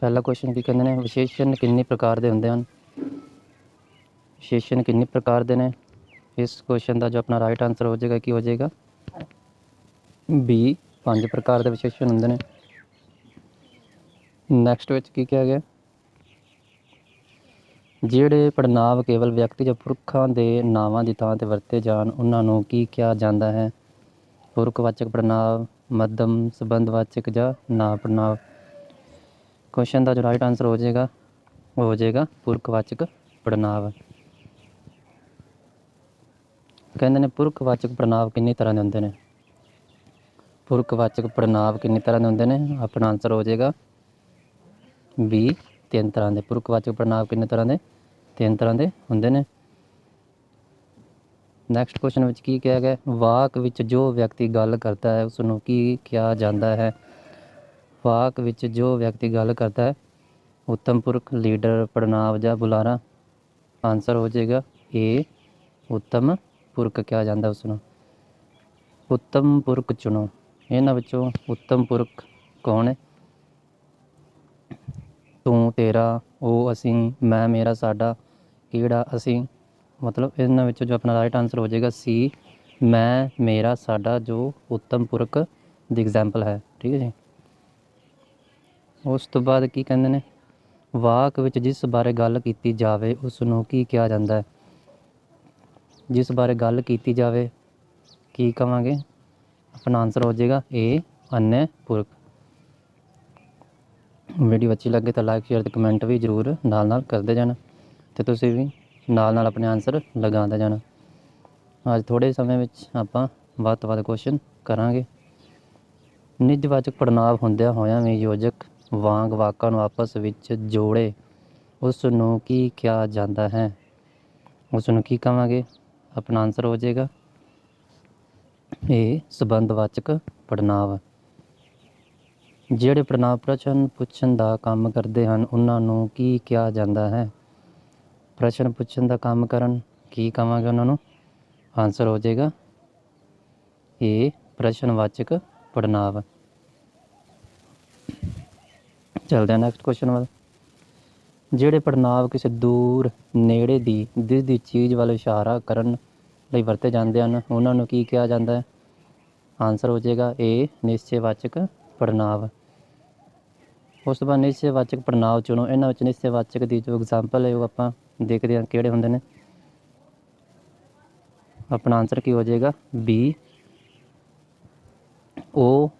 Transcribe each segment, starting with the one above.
ਪਹਿਲਾ ਕੁਐਸਚਨ ਕੀ ਕਹਿੰਦੇ ਨੇ? ਵਿਸ਼ੇਸ਼ਣ ਕਿੰਨੇ ਪ੍ਰਕਾਰ ਦੇ ਹੁੰਦੇ ਹਨ? ਵਿਸ਼ੇਸ਼ਣ ਕਿੰਨੇ ਪ੍ਰਕਾਰ ਦੇ ਨੇ? ਇਸ ਕੁਐਸਚਨ ਦਾ ਜੋ ਆਪਣਾ ਰਾਈਟ ਆਨਸਰ ਹੋ ਜਾਏਗਾ, ਕੀ ਹੋ ਜਾਏਗਾ? ਬੀ ਪੰਜ ਪ੍ਰਕਾਰ ਦੇ ਵਿਸ਼ੇਸ਼ਣ ਹੁੰਦੇ ਨੇ। ਨੈਕਸਟ ਵਿੱਚ ਕੀ ਕਿਹਾ ਗਿਆ? ਜਿਹੜੇ ਪੜਨਾਵ ਕੇਵਲ ਵਿਅਕਤੀ ਜਾਂ ਪੁਰਖਾਂ ਦੇ ਨਾਵਾਂ ਦੀ ਥਾਂ ਤੇ ਵਰਤੇ ਜਾਣ, ਉਹਨਾਂ ਨੂੰ ਕੀ ਕਿਹਾ ਜਾਂਦਾ ਹੈ? ਪੁਰਖਵਾਚਕ ਪੜਨਾਵ ਮੱਧਮ, ਸੰਬੰਧਵਾਚਕ ਜਾਂ ਨਾ ਪੜਨਾਵ ਕੁਐਸਚਨ ਦਾ ਜੋ ਰਾਈਟ ਆਨਸਰ ਹੋ ਜਾਏਗਾ, ਉਹ ਹੋ ਜਾਏਗਾ ਪੁਰਖਵਾਚਕ ਪੜਨਾਵ ਕਹਿੰਦੇ ਨੇ ਪੁਰਖਵਾਚਕ ਪੜਨਾਵ ਕਿੰਨੀ ਤਰ੍ਹਾਂ ਦੇ ਹੁੰਦੇ ਨੇ? ਪੁਰਖਵਾਚਕ ਪੜਨਾਵ ਕਿੰਨੀ ਤਰ੍ਹਾਂ ਦੇ ਹੁੰਦੇ ਨੇ? ਆਪਣਾ ਆਨਸਰ ਹੋ ਜਾਏਗਾ ਵੀ ਤਿੰਨ ਤਰ੍ਹਾਂ ਦੇ। ਪੁਰਖਵਾਚਕ ਪੜਨਾਵ ਕਿੰਨੇ ਤਰ੍ਹਾਂ ਦੇ? ਤਿੰਨ ਤਰ੍ਹਾਂ ਦੇ ਹੁੰਦੇ ਨੇ। ਨੈਕਸਟ ਕੁਐਸਚਨ ਵਿੱਚ ਕੀ ਕਿਹਾ ਗਿਆ ਵਾਕ ਵਿੱਚ ਜੋ ਵਿਅਕਤੀ ਗੱਲ ਕਰਦਾ ਹੈ ਉਸ ਨੂੰ ਕੀ ਕਿਹਾ ਜਾਂਦਾ ਹੈ? ਵਾਕ ਵਿੱਚ ਜੋ ਵਿਅਕਤੀ ਗੱਲ ਕਰਦਾ ਹੈ, ਉੱਤਮ ਪੁਰਖ, ਲੀਡਰ ਪੜਨਾਂਵ ਜਾਂ ਬੁਲਾਰਾ ਆਨਸਰ ਹੋ ਜਾਏਗਾ ਇਹ ਉੱਤਮ ਪੁਰਖ ਕਿਹਾ ਜਾਂਦਾ ਉਸ ਨੂੰ ਉੱਤਮ ਪੁਰਖ ਚੁਣੋ। ਇਹਨਾਂ ਵਿੱਚੋਂ ਉੱਤਮ ਪੁਰਖ ਕੌਣ ਹੈ? ਤੂੰ, ਤੇਰਾ, ਉਹ, ਅਸੀਂ, ਮੈਂ, ਮੇਰਾ, ਸਾਡਾ, ਕਿਹੜਾ, ਅਸੀਂ। ਮਤਲਬ ਇਹਨਾਂ ਵਿੱਚੋਂ ਜੋ ਆਪਣਾ ਰਾਈਟ ਆਨਸਰ ਹੋ ਜਾਏਗਾ ਸੀ ਮੈਂ, ਮੇਰਾ, ਸਾਡਾ ਜੋ ਉੱਤਮ ਪੁਰਖ ਦੀ ਐਗਜ਼ਾਮਪਲ ਹੈ। ਠੀਕ ਹੈ ਜੀ? ਉਸ ਤੋਂ ਬਾਅਦ ਕੀ ਕਹਿੰਦੇ ਨੇ? ਵਾਕ ਵਿੱਚ ਜਿਸ ਬਾਰੇ ਗੱਲ ਕੀਤੀ ਜਾਵੇ ਉਸ ਨੂੰ ਕੀ ਕਿਹਾ ਜਾਂਦਾ ਹੈ? ਜਿਸ ਬਾਰੇ ਗੱਲ ਕੀਤੀ ਜਾਵੇ, ਕੀ ਕਵਾਂਗੇ? ਆਪਣਾ ਆਨਸਰ ਹੋ ਜਾਏਗਾ ਏ ਅਨਯ ਪੁਰਖ। ਵੀਡੀਓ ਅੱਛੀ ਲੱਗੇ ਤਾਂ ਲਾਈਕ ਸ਼ੇਅਰ ਤੇ ਕਮੈਂਟ ਵੀ ਜ਼ਰੂਰ ਨਾਲ ਨਾਲ ਕਰਦੇ ਜਾਣਾ ਤੇ ਤੁਸੀਂ ਵੀ ਨਾਲ ਨਾਲ ਆਪਣੇ ਆਨਸਰ ਲਗਾਉਂਦੇ ਜਾਣਾ। ਅੱਜ ਥੋੜੇ ਸਮੇਂ ਵਿੱਚ ਆਪਾਂ ਵੱਧ ਤੋਂ ਵੱਧ ਕੁਐਸਚਨ ਕਰਾਂਗੇ। ਨਿੱਜਵਾਚਕ ਪੜਨਾਂਵ ਹੁੰਦਿਆਂ ਹੋਇਆਂ ਵੀ ਯੋਜਕ ਵਾਂਗ ਵਾਕਾਂ ਨੂੰ ਆਪਸ ਵਿੱਚ ਜੋੜੇ ਉਸ ਨੂੰ ਕੀ ਕਿਹਾ ਜਾਂਦਾ ਹੈ? ਉਸ ਨੂੰ ਕੀ ਕਹਾਂਗੇ ਆਪਣਾ ਆਨਸਰ ਹੋ ਜਾਏਗਾ। ਇਹ ਸੰਬੰਧਵਾਚਕ ਪੜਨਾਵ ਜਿਹੜੇ ਪੜਨਾਵ ਪ੍ਰਸ਼ਨ ਪੁੱਛਣ ਦਾ ਕੰਮ ਕਰਦੇ ਹਨ, ਉਹਨਾਂ ਨੂੰ ਕੀ ਕਿਹਾ ਜਾਂਦਾ ਹੈ? ਪ੍ਰਸ਼ਨ ਪੁੱਛਣ ਦਾ ਕੰਮ ਕਰਨ ਕੀ ਕਹਾਂਗੇ ਉਹਨਾਂ ਨੂੰ? ਆਨਸਰ ਹੋ ਜਾਏਗਾ। ਇਹ ਪ੍ਰਸ਼ਨਵਾਚਕ ਪੜਨਾਵ ਚਲਦੇ ਹਾਂ ਨੈਕਸਟ ਕੁਐਸਚਨ ਵੱਲ। ਜਿਹੜੇ ਪੜਨਾਵ ਕਿਸੇ ਦੂਰ ਨੇੜੇ ਦੀ ਦਿਸਦੀ ਚੀਜ਼ ਵੱਲ ਇਸ਼ਾਰਾ ਕਰਨ ਲਈ ਵਰਤੇ ਜਾਂਦੇ ਹਨ, ਉਹਨਾਂ ਨੂੰ ਕੀ ਕਿਹਾ ਜਾਂਦਾ ਹੈ? ਆਨਸਰ ਹੋ ਜਾਏਗਾ ਏ ਨਿਸ਼ਚੈਵਾਚਕ ਪੜਨਾਵ ਉਸ ਤੋਂ ਬਾਅਦ ਨਿਸ਼ਚੈਵਾਚਕ ਪੜਨਾਵ ਚੁਣੋ। ਇਹਨਾਂ ਵਿੱਚ ਨਿਸ਼ਚੈਵਾਚਕ ਦੀ ਜੋ ਐਗਜ਼ਾਮਪਲ ਹੈ, ਉਹ ਆਪਾਂ ਦੇਖਦੇ ਹਾਂ ਕਿਹੜੇ ਹੁੰਦੇ ਨੇ। ਆਪਣਾ ਆਨਸਰ ਕੀ ਹੋ ਜਾਏਗਾ? ਬੀ ਉਹ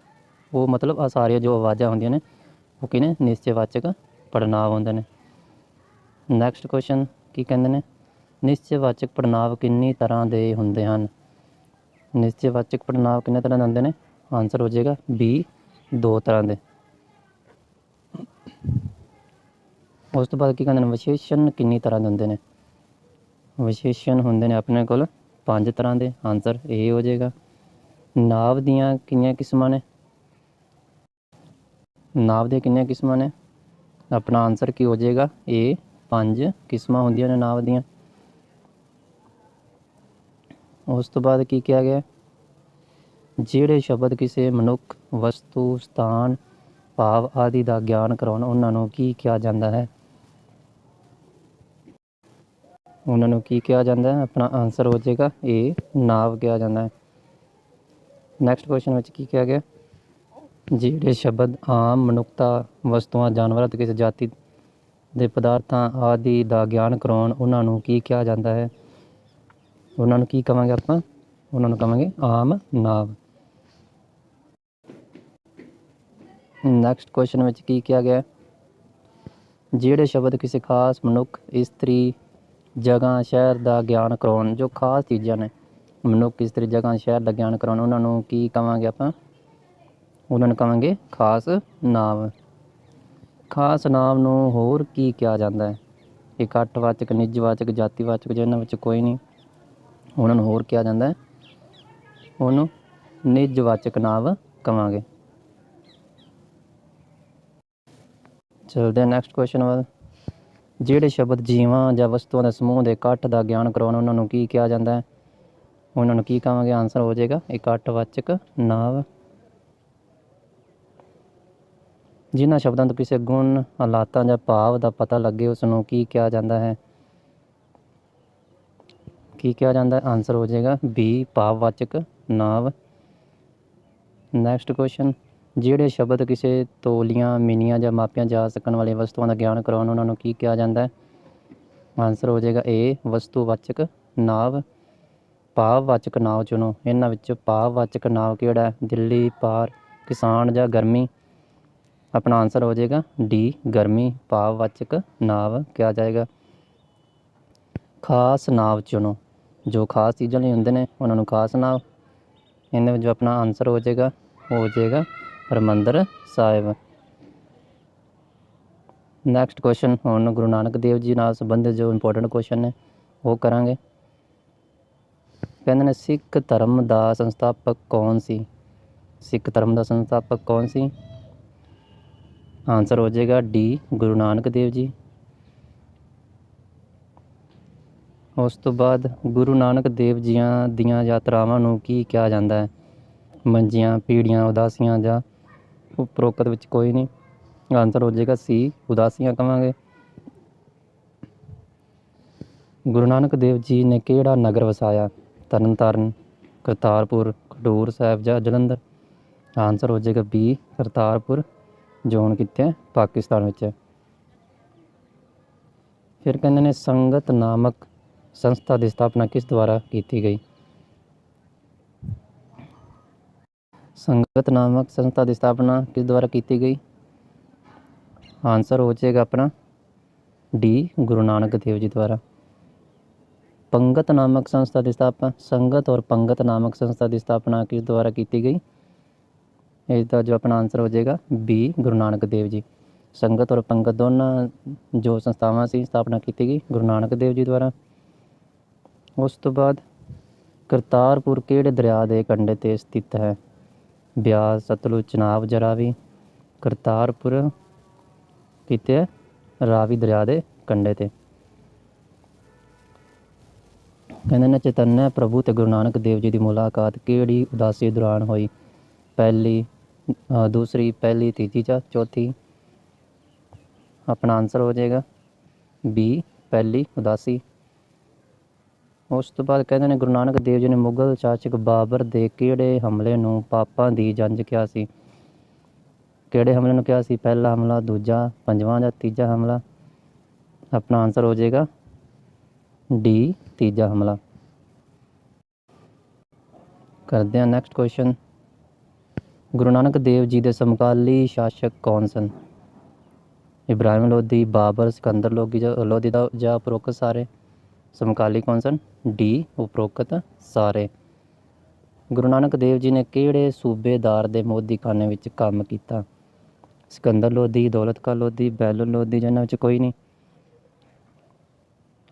ਉਹ ਮਤਲਬ ਆ ਸਾਰੀਆਂ ਜੋ ਆਵਾਜ਼ਾਂ ਹੁੰਦੀਆਂ ਨੇ ਉਹ ਕਿਨੇ ਨਿਸ਼ਚੈਵਾਚਕ ਪੜਨਾਵ ਹੁੰਦੇ ਨੇ। ਨੈਕਸਟ ਕੁਐਸਚਨ ਕੀ ਕਹਿੰਦੇ ਨੇ? ਨਿਸ਼ਚੈਵਾਚਕ ਪੜਨਾਵ ਕਿੰਨੀ ਤਰ੍ਹਾਂ ਦੇ ਹੁੰਦੇ ਹਨ? ਨਿਸ਼ਚੈਵਾਚਕ ਪੜਨਾਵ ਕਿੰਨੇ ਤਰ੍ਹਾਂ ਦੇ ਹੁੰਦੇ ਨੇ? ਆਨਸਰ ਹੋ ਜਾਏਗਾ ਬੀ ਦੋ ਤਰ੍ਹਾਂ ਦੇ। ਉਸ ਤੋਂ ਬਾਅਦ ਕੀ ਕਹਿੰਦੇ ਨੇ? ਵਿਸ਼ੇਸ਼ਣ ਕਿੰਨੀ ਤਰ੍ਹਾਂ ਦੇ ਹੁੰਦੇ ਨੇ? ਵਿਸ਼ੇਸ਼ਣ ਹੁੰਦੇ ਨੇ ਆਪਣੇ ਕੋਲ ਪੰਜ ਤਰ੍ਹਾਂ ਦੇ। ਆਨਸਰ ਇਹ ਹੋ ਜਾਏਗਾ। ਨਾਵ ਦੀਆਂ ਕਿੰਨੀਆਂ ਕਿਸਮਾਂ ਨੇ? ਨਾਵ ਦੀਆਂ ਕਿੰਨੀਆਂ ਕਿਸਮਾਂ ਨੇ? ਆਪਣਾ ਆਨਸਰ ਕੀ ਹੋ ਜਾਏਗਾ? ਇਹ ਪੰਜ ਕਿਸਮਾਂ ਹੁੰਦੀਆਂ ਨੇ ਨਾਵ ਦੀਆਂ। ਉਸ ਤੋਂ ਬਾਅਦ ਕੀ ਕਿਹਾ ਗਿਆ? ਜਿਹੜੇ ਸ਼ਬਦ ਕਿਸੇ ਮਨੁੱਖ, ਵਸਤੂ, ਸਥਾਨ, ਭਾਵ ਆਦਿ ਦਾ ਗਿਆਨ ਕਰਾਉਣ, ਉਹਨਾਂ ਨੂੰ ਕੀ ਕਿਹਾ ਜਾਂਦਾ ਹੈ? ਉਹਨਾਂ ਨੂੰ ਕੀ ਕਿਹਾ ਜਾਂਦਾ ਹੈ? ਆਪਣਾ ਆਨਸਰ ਹੋ ਜਾਏਗਾ ਇਹ ਨਾਵ ਕਿਹਾ ਜਾਂਦਾ ਹੈ। ਨੈਕਸਟ ਕੁਐਸਚਨ ਵਿੱਚ ਕੀ ਕਿਹਾ ਗਿਆ? ਜਿਹੜੇ ਸ਼ਬਦ ਆਮ ਮਨੁੱਖਤਾ ਵਸਤੂਆਂ, ਜਾਨਵਰਾਂ ਅਤੇ ਕਿਸੇ ਜਾਤੀ ਦੇ ਪਦਾਰਥਾਂ ਆਦਿ ਦਾ ਗਿਆਨ ਕਰਾਉਣ, ਉਹਨਾਂ ਨੂੰ ਕੀ ਕਿਹਾ ਜਾਂਦਾ ਹੈ? ਉਹਨਾਂ ਨੂੰ ਕੀ ਕਵਾਂਗੇ ਆਪਾਂ? ਉਹਨਾਂ ਨੂੰ ਕਵਾਂਗੇ ਆਮ ਨਾਵ। ਨੈਕਸਟ ਕੁਐਸਚਨ ਵਿੱਚ ਕੀ ਕਿਹਾ ਗਿਆ ਜਿਹੜੇ ਸ਼ਬਦ ਕਿਸੇ ਖਾਸ ਮਨੁੱਖ, ਇਸਤਰੀ ਜਗ੍ਹਾ, ਸ਼ਹਿਰ ਦਾ ਗਿਆਨ ਕਰਾਉਣ, ਜੋ ਖਾਸ ਚੀਜ਼ਾਂ ਨੇ, ਮਨੁੱਖ, ਇਸਤਰੀ ਜਗ੍ਹਾ, ਸ਼ਹਿਰ ਦਾ ਗਿਆਨ ਕਰਾਉਣ, ਉਹਨਾਂ ਨੂੰ ਕੀ ਕਵਾਂਗੇ ਆਪਾਂ? ਉਹਨਾਂ ਨੂੰ ਕਹਾਂਗੇ ਖਾਸ ਨਾਮ। ਖਾਸ ਨਾਮ ਨੂੰ ਹੋਰ ਕੀ ਕਿਹਾ ਜਾਂਦਾ ਹੈ? ਇਕੱਠਵਾਚਕ ਨਿੱਜਵਾਚਕ, ਜਾਤੀਵਾਚਕ ਜਿਹਨਾਂ ਵਿੱਚ ਕੋਈ ਨਹੀਂ। ਉਹਨਾਂ ਨੂੰ ਹੋਰ ਕਿਹਾ ਜਾਂਦਾ ਹੈ। ਉਹਨੂੰ ਨਿੱਜਵਾਚਕ ਨਾਮ ਕਵਾਂਗੇ। ਚਲਦੇ ਹਾਂ ਨੈਕਸਟ ਕੁਐਸਚਨ ਵੱਲ। ਜਿਹੜੇ ਸ਼ਬਦ ਜੀਵਾਂ ਜਾਂ ਵਸਤੂਆਂ ਦੇ ਸਮੂਹ ਦੇ ਇਕੱਠ ਦਾ ਗਿਆਨ ਕਰਾਉਣ, ਉਹਨਾਂ ਨੂੰ ਕੀ ਕਿਹਾ ਜਾਂਦਾ ਹੈ? ਉਹਨਾਂ ਨੂੰ ਕੀ ਕਹਾਂਗੇ? ਆਨਸਰ ਹੋ ਜਾਏਗਾ ਇਕੱਠਵਾਚਕ ਨਾਂਵ ਜਿਨ੍ਹਾਂ ਸ਼ਬਦਾਂ ਤੋਂ ਕਿਸੇ ਗੁਣ, ਹਾਲਾਤਾਂ ਜਾਂ ਭਾਵ ਦਾ ਪਤਾ ਲੱਗੇ, ਉਸ ਨੂੰ ਕੀ ਕਿਹਾ ਜਾਂਦਾ ਹੈ? ਕੀ ਕਿਹਾ ਜਾਂਦਾ ਆਨਸਰ ਹੋ ਜਾਏਗਾ ਬੀ ਭਾਵਵਾਚਕ, ਨਾਂਵ। ਨੈਕਸਟ ਕੁਐਸਚਨ ਜਿਹੜੇ ਸ਼ਬਦ ਕਿਸੇ ਤੋਲੀਆਂ, ਮਿਨੀਆਂ ਜਾਂ ਮਾਪੀਆਂ ਜਾ ਸਕਣ ਵਾਲੀਆਂ ਵਸਤੂਆਂ ਦਾ ਗਿਆਨ ਕਰਾਉਣ, ਉਹਨਾਂ ਨੂੰ ਕੀ ਕਿਹਾ ਜਾਂਦਾ ਹੈ? ਆਨਸਰ ਹੋ ਜਾਏਗਾ ਏ ਵਸਤੂਵਾਚਕ, ਨਾਂਵ। ਭਾਵਵਾਚਕ ਨਾਂਵ ਚੁਣੋ। ਇਹਨਾਂ ਵਿੱਚੋਂ ਭਾਵਵਾਚਕ ਨਾਂਵ ਕਿਹੜਾ ਹੈ? ਦਿੱਲੀ, ਪਾਰ, ਕਿਸਾਨ ਜਾਂ ਗਰਮੀ। ਆਪਣਾ ਆਨਸਰ ਹੋ ਜਾਏਗਾ ਡੀ ਗਰਮੀ ਭਾਵਵਾਚਕ ਨਾਂਵ ਕਿਹਾ ਜਾਏਗਾ। ਖਾਸ ਨਾਵ ਚੁਣੋ, ਜੋ ਖਾਸ ਚੀਜ਼ਾਂ ਲਈ ਹੁੰਦੇ ਨੇ, ਉਹਨਾਂ ਨੂੰ ਖਾਸ ਨਾਂਵ। ਇਹਨਾਂ ਵਿੱਚ ਆਪਣਾ ਆਨਸਰ ਹੋ ਜਾਏਗਾ ਹੋ ਜਾਏਗਾ ਹਰਿਮੰਦਰ ਸਾਹਿਬ। ਨੈਕਸਟ ਕੁਐਸਚਨ ਹੁਣ ਗੁਰੂ ਨਾਨਕ ਦੇਵ ਜੀ ਨਾਲ ਸੰਬੰਧਿਤ ਜੋ ਇੰਪੋਰਟੈਂਟ ਕੁਐਸਚਨ ਨੇ, ਉਹ ਕਰਾਂਗੇ। ਕਹਿੰਦੇ ਨੇ, ਸਿੱਖ ਧਰਮ ਦਾ ਸੰਸਥਾਪਕ ਕੌਣ ਸੀ? ਸਿੱਖ ਧਰਮ ਦਾ ਸੰਸਥਾਪਕ ਕੌਣ ਸੀ? ਆਨਸਰ ਹੋ ਜਾਏਗਾ ਡੀ ਗੁਰੂ ਨਾਨਕ ਦੇਵ ਜੀ। ਉਸ ਤੋਂ ਬਾਅਦ ਗੁਰੂ ਨਾਨਕ ਦੇਵ ਜੀਆਂ ਦੀਆਂ ਯਾਤਰਾਵਾਂ ਨੂੰ ਕੀ ਕਿਹਾ ਜਾਂਦਾ ਹੈ? ਮੰਜੀਆਂ, ਪੀੜੀਆਂ, ਉਦਾਸੀਆਂ ਜਾਂ ਉਪਰੋਕਤ ਵਿੱਚ ਕੋਈ ਨਹੀਂ। ਆਨਸਰ ਹੋ ਜਾਏਗਾ ਸੀ ਉਦਾਸੀਆਂ ਕਵਾਂਗੇ। ਗੁਰੂ ਨਾਨਕ ਦੇਵ ਜੀ ਨੇ ਕਿਹੜਾ ਨਗਰ ਵਸਾਇਆ? ਤਰਨਤਾਰਨ, ਕਰਤਾਰਪੁਰ, ਖਡੂਰ ਸਾਹਿਬ ਜਾਂ ਜਲੰਧਰ? ਆਨਸਰ ਹੋ ਜਾਏਗਾ ਬੀ ਕਰਤਾਰਪੁਰ ਜ਼ੋਨ ਕਿੱਥੇ ਪਾਕਿਸਤਾਨ ਵਿੱਚ ਫਿਰ ਕਹਿੰਦੇ ਨੇ ਸੰਗਤ ਨਾਮਕ ਸੰਸਥਾ ਦੀ ਸਥਾਪਨਾ ਕਿਸ ਦੁਆਰਾ ਕੀਤੀ ਗਈ? ਸੰਗਤ ਨਾਮਕ ਸੰਸਥਾ ਦੀ ਸਥਾਪਨਾ ਕਿਸ ਦੁਆਰਾ ਕੀਤੀ ਗਈ? ਆਨਸਰ ਹੋ ਜਾਏਗਾ ਆਪਣਾ ਡੀ, ਗੁਰੂ ਨਾਨਕ ਦੇਵ ਜੀ ਦੁਆਰਾ। ਪੰਗਤ ਨਾਮਕ ਸੰਸਥਾ ਦੀ ਸਥਾਪਨਾ, ਸੰਗਤ ਔਰ ਪੰਗਤ ਨਾਮਕ ਸੰਸਥਾ ਦੀ ਸਥਾਪਨਾ ਕਿਸ ਦੁਆਰਾ ਕੀਤੀ ਗਈ? ਇਸ ਦਾ ਜੋ ਆਪਣਾ ਆਨਸਰ ਹੋ ਜਾਏਗਾ ਬੀ ਗੁਰੂ ਨਾਨਕ ਦੇਵ ਜੀ। ਸੰਗਤ ਔਰ ਪੰਗਤ ਦੋਨਾਂ ਜੋ ਸੰਸਥਾਵਾਂ ਸੀ, ਸਥਾਪਨਾ ਕੀਤੀ ਗਈ ਗੁਰੂ ਨਾਨਕ ਦੇਵ ਜੀ ਦੁਆਰਾ। ਉਸ ਤੋਂ ਬਾਅਦ ਕਰਤਾਰਪੁਰ ਕਿਹੜੇ ਦਰਿਆ ਦੇ ਕੰਢੇ ਤੇ ਸਥਿਤ ਹੈ? ਬਿਆਸ, ਸਤਲੁਜ, ਚਨਾਬ, ਜਰਾਵੀ। ਕਰਤਾਰਪੁਰ ਕਿਤੇ ਹੈ? ਰਾਵੀ ਦਰਿਆ ਦੇ ਕੰਢੇ ਤੇ। ਕਹਿੰਦੇ ਨੇ ਚੈਤਨਯ ਪ੍ਰਭੂ ਤੇ ਗੁਰੂ ਨਾਨਕ ਦੇਵ ਜੀ ਦੀ ਮੁਲਾਕਾਤ ਕਿਹੜੀ ਉਦਾਸੀ ਦੌਰਾਨ ਹੋਈ? ਪਹਿਲੀ ਅ, ਦੂਸਰੀ ਪਹਿਲੀ ਤੀਜੀ ਜਾਂ ਚੌਥੀ? ਆਪਣਾ ਆਨਸਰ ਹੋ ਜਾਏਗਾ। ਬੀ ਪਹਿਲੀ ਉਦਾਸੀ। ਉਸ ਤੋਂ ਬਾਅਦ ਕਹਿੰਦੇ ਨੇ ਗੁਰੂ ਨਾਨਕ ਦੇਵ ਜੀ ਨੇ ਮੁਗਲ ਸ਼ਾਸਕ ਬਾਬਰ ਦੇ ਕਿਹੜੇ ਹਮਲੇ ਨੂੰ ਪਾਪਾਂ ਦੀ ਜੰਜ ਕਿਹਾ ਸੀ? ਕਿਹੜੇ ਹਮਲੇ ਨੂੰ ਕਿਹਾ ਸੀ? ਪਹਿਲਾ ਹਮਲਾ ਦੂਜਾ ਪੰਜਵਾਂ ਜਾਂ ਤੀਜਾ ਹਮਲਾ? ਆਪਣਾ ਆਨਸਰ ਹੋ ਜਾਏਗਾ। ਡੀ ਤੀਜਾ ਹਮਲਾ। ਕਰਦੇ ਹਾਂ ਨੈਕਸਟ ਕੁਐਸਚਨ ਗੁਰੂ ਨਾਨਕ ਦੇਵ ਜੀ ਦੇ ਸਮਕਾਲੀ ਸ਼ਾਸਕ ਕੌਣ ਸਨ? ਇਬਰਾਹਿਮ ਲੋਧੀ, ਬਾਬਰ, ਸਿਕੰਦਰ ਲੋਧੀ ਜਾਂ ਲੋਧੀ ਦਾ ਜਾਂ ਉਪਰੋਕਤ ਸਾਰੇ ਸਮਕਾਲੀ ਕੌਣ ਸਨ? ਡੀ, ਉਪਰੋਕਤ ਸਾਰੇ। ਗੁਰੂ ਨਾਨਕ ਦੇਵ ਜੀ ਨੇ ਕਿਹੜੇ ਸੂਬੇਦਾਰ ਦੇ ਮੋਦੀਖਾਨੇ ਵਿੱਚ ਕੰਮ ਕੀਤਾ? ਸਿਕੰਦਰ ਲੋਧੀ ਦੌਲਤ ਖਾਂ ਲੋਧੀ ਬੈਲੁਲ ਲੋਧੀ ਜਿਹਨਾਂ ਵਿੱਚ ਕੋਈ ਨਹੀਂ।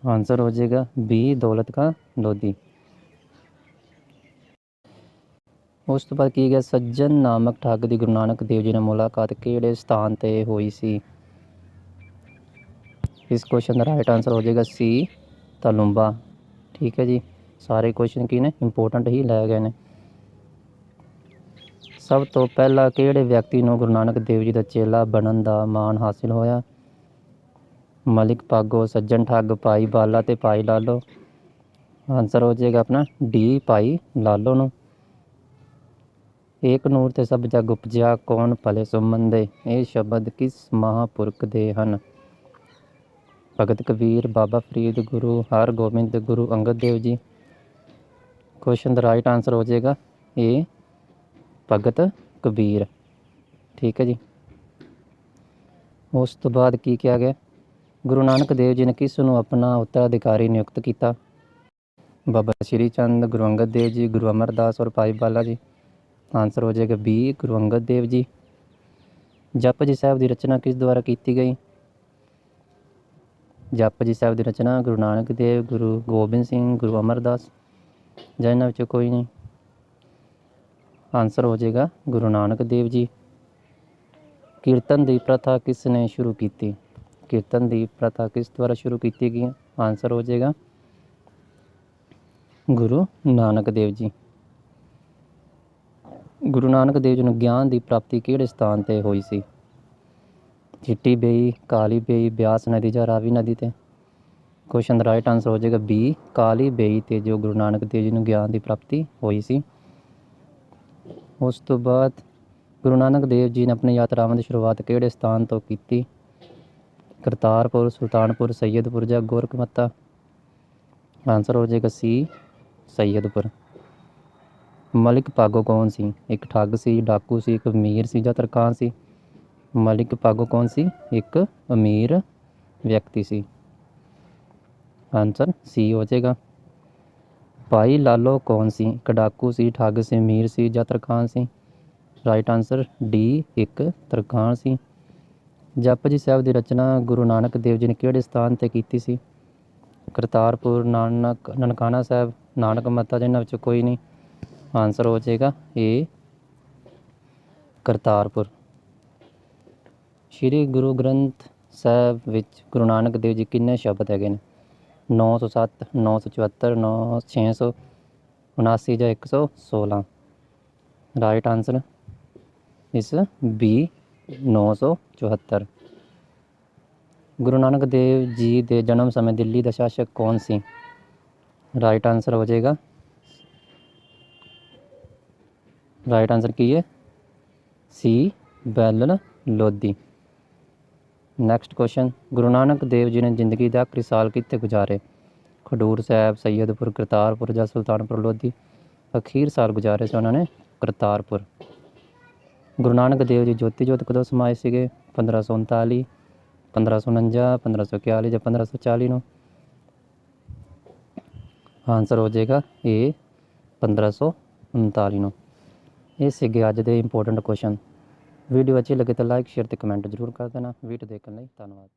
ਆਨਸਰ ਹੋ ਜਾਏਗਾ ਬੀ ਦੌਲਤ ਖਾਂ ਲੋਧੀ। ਉਸ ਤੋਂ ਬਾਅਦ ਕੀ ਗਿਆ? ਸੱਜਣ ਨਾਮਕ ਠੱਗ ਦੀ ਗੁਰੂ ਨਾਨਕ ਦੇਵ ਜੀ ਨਾਲ ਮੁਲਾਕਾਤ ਕਿਹੜੇ ਸਥਾਨ ਤੇ ਹੋਈ ਸੀ? ਇਸ ਕੁਐਸਚਨ ਦਾ ਰਾਈਟ ਆਨਸਰ ਹੋ ਜਾਏਗਾ ਸੀ ਤਲੁੰਬਾ। ਠੀਕ ਹੈ ਜੀ। ਸਾਰੇ ਕੁਐਸਚਨ ਕੀ ਨੇ? ਇੰਪੋਰਟੈਂਟ ਹੀ ਲਏ ਗਏ ਨੇ। ਸਭ ਤੋਂ ਪਹਿਲਾਂ ਕਿਹੜੇ ਵਿਅਕਤੀ ਨੂੰ ਗੁਰੂ ਨਾਨਕ ਦੇਵ ਜੀ ਦਾ ਚੇਲਾ ਬਣਨ ਦਾ ਮਾਣ ਹਾਸਿਲ ਹੋਇਆ? ਮਲਿਕ ਭਾਗੋ, ਸੱਜਣ ਠੱਗ, ਭਾਈ ਬਾਲਾ ਤੇ ਭਾਈ ਲਾਲੋ। ਆਨਸਰ ਹੋ ਜਾਏਗਾ ਆਪਣਾ ਡੀ ਭਾਈ ਲਾਲੋ ਨੂੰ। ਏਕ ਨੂਰ ਤੇ ਸਭ ਜਗ ਉਪਜਿਆ, ਕੌਣ ਭਲੇ ਸੁਮੰਦੇ? ਇਹ ਸ਼ਬਦ ਕਿਸ ਮਹਾਪੁਰਖ ਦੇ ਹਨ? ਭਗਤ ਕਬੀਰ, ਬਾਬਾ ਫਰੀਦ ਗੁਰੂ ਹਰਗੋਬਿੰਦ ਗੁਰੂ, ਅੰਗਦ ਦੇਵ ਜੀ। ਕੁਐਸਚਨ ਦਾ ਰਾਈਟ ਆਨਸਰ ਹੋ ਜਾਏਗਾ, ਇਹ ਭਗਤ ਕਬੀਰ। ਠੀਕ ਹੈ ਜੀ। ਉਸ ਤੋਂ ਬਾਅਦ ਕੀ ਕਿਹਾ ਗਿਆ? ਗੁਰੂ ਨਾਨਕ ਦੇਵ ਜੀ ਨੇ ਕਿਸ ਨੂੰ ਆਪਣਾ ਉੱਤਰਾਧਿਕਾਰੀ ਨਿਯੁਕਤ ਕੀਤਾ? ਬਾਬਾ ਸ਼੍ਰੀ ਚੰਦ, ਗੁਰੂ ਅੰਗਦ ਦੇਵ ਜੀ, ਗੁਰੂ ਅਮਰਦਾਸ ਔਰ ਭਾਈ ਬਾਲਾ ਜੀ। ਆਨਸਰ ਹੋ ਜਾਏਗਾ ਬੀ ਗੁਰੂ ਅੰਗਦ ਦੇਵ ਜੀ। ਜਪਜੀ ਸਾਹਿਬ ਦੀ ਰਚਨਾ ਕਿਸ ਦੁਆਰਾ ਕੀਤੀ ਗਈ? ਜਪਜੀ ਸਾਹਿਬ ਦੀ ਰਚਨਾ ਗੁਰੂ ਨਾਨਕ ਦੇਵ, ਗੁਰੂ ਗੋਬਿੰਦ ਸਿੰਘ, ਗੁਰੂ ਅਮਰਦਾਸ, ਜਾਂ ਇਹਨਾਂ ਵਿੱਚੋਂ ਕੋਈ ਨਹੀਂ। ਆਨਸਰ ਹੋ ਜਾਏਗਾ ਗੁਰੂ ਨਾਨਕ ਦੇਵ ਜੀ। ਕੀਰਤਨ ਦੀ ਪ੍ਰਥਾ ਕਿਸ ਨੇ ਸ਼ੁਰੂ ਕੀਤੀ? ਕੀਰਤਨ ਦੀ ਪ੍ਰਥਾ ਕਿਸ ਦੁਆਰਾ ਸ਼ੁਰੂ ਕੀਤੀ ਗਈ? ਆਨਸਰ ਹੋ ਜਾਏਗਾ ਗੁਰੂ ਨਾਨਕ ਦੇਵ ਜੀ। ਗੁਰੂ ਨਾਨਕ ਦੇਵ ਜੀ ਨੂੰ ਗਿਆਨ ਦੀ ਪ੍ਰਾਪਤੀ ਕਿਹੜੇ ਸਥਾਨ ਤੇ ਹੋਈ ਸੀ? ਚਿੱਟੀ ਬੇਈ, ਕਾਲੀ ਬੇਈ, ਬਿਆਸ ਨਦੀ ਜਾਂ ਰਾਵੀ ਨਦੀ ਤੇ? ਕੁਐਸਚਨ ਦਾ ਰਾਈਟ ਆਨਸਰ ਹੋ ਜਾਏਗਾ ਬੀ ਕਾਲੀ ਬੇਈ ਤੇ ਜੋ ਗੁਰੂ ਨਾਨਕ ਦੇਵ ਜੀ ਨੂੰ ਗਿਆਨ ਦੀ ਪ੍ਰਾਪਤੀ ਹੋਈ ਸੀ। ਉਸ ਤੋਂ ਬਾਅਦ ਗੁਰੂ ਨਾਨਕ ਦੇਵ ਜੀ ਨੇ ਆਪਣੀ ਯਾਤਰਾਵਾਂ ਦੀ ਸ਼ੁਰੂਆਤ ਕਿਹੜੇ ਸਥਾਨ ਤੋਂ ਕੀਤੀ? ਕਰਤਾਰਪੁਰ, ਸੁਲਤਾਨਪੁਰ, ਸੈਯਦਪੁਰ ਜਾਂ ਗੋਰਖਮੱਤਾ? ਆਨਸਰ ਹੋ ਜਾਏਗਾ ਸੀ ਸੈਯਦਪੁਰ। ਮਲਿਕ ਭਾਗੋ ਕੌਣ ਸੀ? ਇੱਕ ਠੱਗ ਸੀ, ਡਾਕੂ ਸੀ, ਇੱਕ ਅਮੀਰ ਸੀ ਜਾਂ ਤਰਕਾਨ ਸੀ? ਮਲਿਕ ਭਾਗੋ ਕੌਣ ਸੀ? ਇੱਕ ਅਮੀਰ ਵਿਅਕਤੀ ਸੀ। ਆਨਸਰ ਸੀ ਹੋ ਜਾਏਗਾ। ਭਾਈ ਲਾਲੋ ਕੌਣ ਸੀ? ਇੱਕ ਡਾਕੂ ਸੀ, ਠੱਗ ਸੀ, ਅਮੀਰ ਸੀ ਜਾਂ ਤਰਖਾਨ ਸੀ? ਰਾਈਟ ਆਨਸਰ ਡੀ ਇੱਕ ਤਰਖਾਨ ਸੀ। ਜਪਜੀ ਸਾਹਿਬ ਦੀ ਰਚਨਾ ਗੁਰੂ ਨਾਨਕ ਦੇਵ ਜੀ ਨੇ ਕਿਹੜੇ ਸਥਾਨ ਤੇ ਕੀਤੀ ਸੀ? ਕਰਤਾਰਪੁਰ, ਨਾਨਕ, ਨਨਕਾਣਾ ਸਾਹਿਬ, ਨਾਨਕ ਮੱਤਾ ਜਿਹਨਾਂ ਵਿੱਚੋਂ ਕੋਈ ਨਹੀਂ। ਆਨਸਰ ਹੋ ਜਾਏਗਾ ਏ ਕਰਤਾਰਪੁਰ। ਸ਼੍ਰੀ ਗੁਰੂ ਗ੍ਰੰਥ ਸਾਹਿਬ ਵਿੱਚ ਗੁਰੂ ਨਾਨਕ ਦੇਵ ਜੀ ਕਿੰਨੇ ਸ਼ਬਦ ਹੈਗੇ ਨੇ? 907 974 9 679 ਜਾਂ 116 ਰਾਈਟ ਆਨਸਰ ਇਸ ਬੀ 974 ਗੁਰੂ ਨਾਨਕ ਦੇਵ ਜੀ ਦੇ ਜਨਮ ਸਮੇਂ ਦਿੱਲੀ ਦਾ ਸ਼ਾਸਕ ਕੌਣ ਸੀ? ਰਾਈਟ ਆਨਸਰ ਹੋ ਜਾਏਗਾ ਰਾਈਟ ਆਨਸਰ ਕੀ ਹੈ? C Bahlol Lodi next question Guru Nanak Dev ji ਨੇ ਜ਼ਿੰਦਗੀ ਦਾ ਆਖਰੀ ਸਾਲ ਕਿੱਥੇ ਗੁਜ਼ਾਰੇ? ਖਡੂਰ ਸਾਹਿਬ, ਸੈਯਦਪੁਰ, ਕਰਤਾਰਪੁਰ ਜਾਂ ਸੁਲਤਾਨਪੁਰ ਲੋਧੀ? ਅਖੀਰ ਸਾਲ ਗੁਜ਼ਾਰੇ ਸੀ ਉਹਨਾਂ ਨੇ ਕਰਤਾਰਪੁਰ। ਗੁਰੂ ਨਾਨਕ ਦੇਵ ਜੀ ਜੋਤੀ ਜੋਤ ਕਦੋਂ ਸਮਾਏ ਸੀਗੇ? 1539 1549 1541 ਜਾਂ 1540 ਨੂੰ? ਆਨਸਰ ਹੋ ਜਾਏਗਾ ਇਹ 1539 ਨੂੰ। ਇਹ ਸੀਗੇ ਅੱਜ ਦੇ ਇੰਪੋਰਟੈਂਟ ਕੁਐਸਚਨ ਵੀਡੀਓ ਅੱਛੀ ਲੱਗੇ ਤਾਂ ਲਾਈਕ ਸ਼ੇਅਰ ਤੇ ਕਮੈਂਟ ਜ਼ਰੂਰ ਕਰ ਦੇਣਾ। ਵੀਡੀਓ ਦੇਖਣ ਲਈ ਧੰਨਵਾਦ।